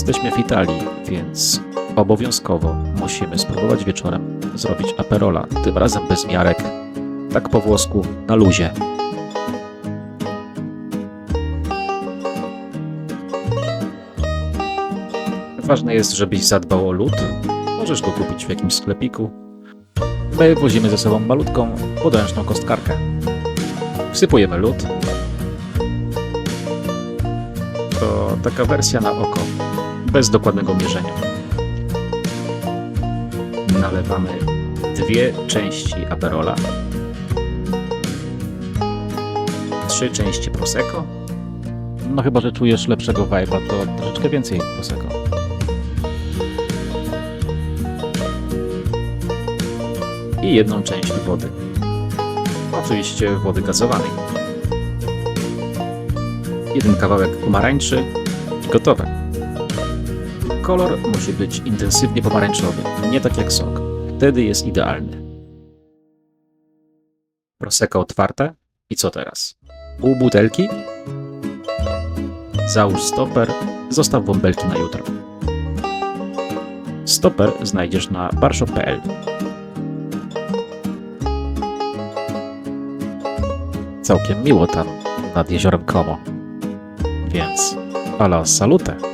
Jesteśmy w Italii, więc obowiązkowo musimy spróbować wieczorem zrobić aperola, tym razem bez miarek, tak po włosku, na luzie. Ważne jest, żebyś zadbał o lód. Możesz go kupić w jakimś sklepiku. My wozimy ze sobą malutką, podręczną kostkarkę. Wsypujemy lód. To taka wersja na oko, bez dokładnego mierzenia. Nalewamy dwie części Aperola, trzy części Prosecco. No chyba, że czujesz lepszego vibe'a, to troszeczkę więcej Prosecco. I jedną część wody. Oczywiście wody gazowanej. Jeden kawałek pomarańczy i gotowe. Kolor musi być intensywnie pomarańczowy, nie tak jak sok. Wtedy jest idealny. Prosecco otwarte. I co teraz? Pół butelki? Załóż stoper, zostaw bąbelki na jutro. Stoper znajdziesz na barshop.pl. Całkiem miło tam nad jeziorem Como. Więc, ala salute!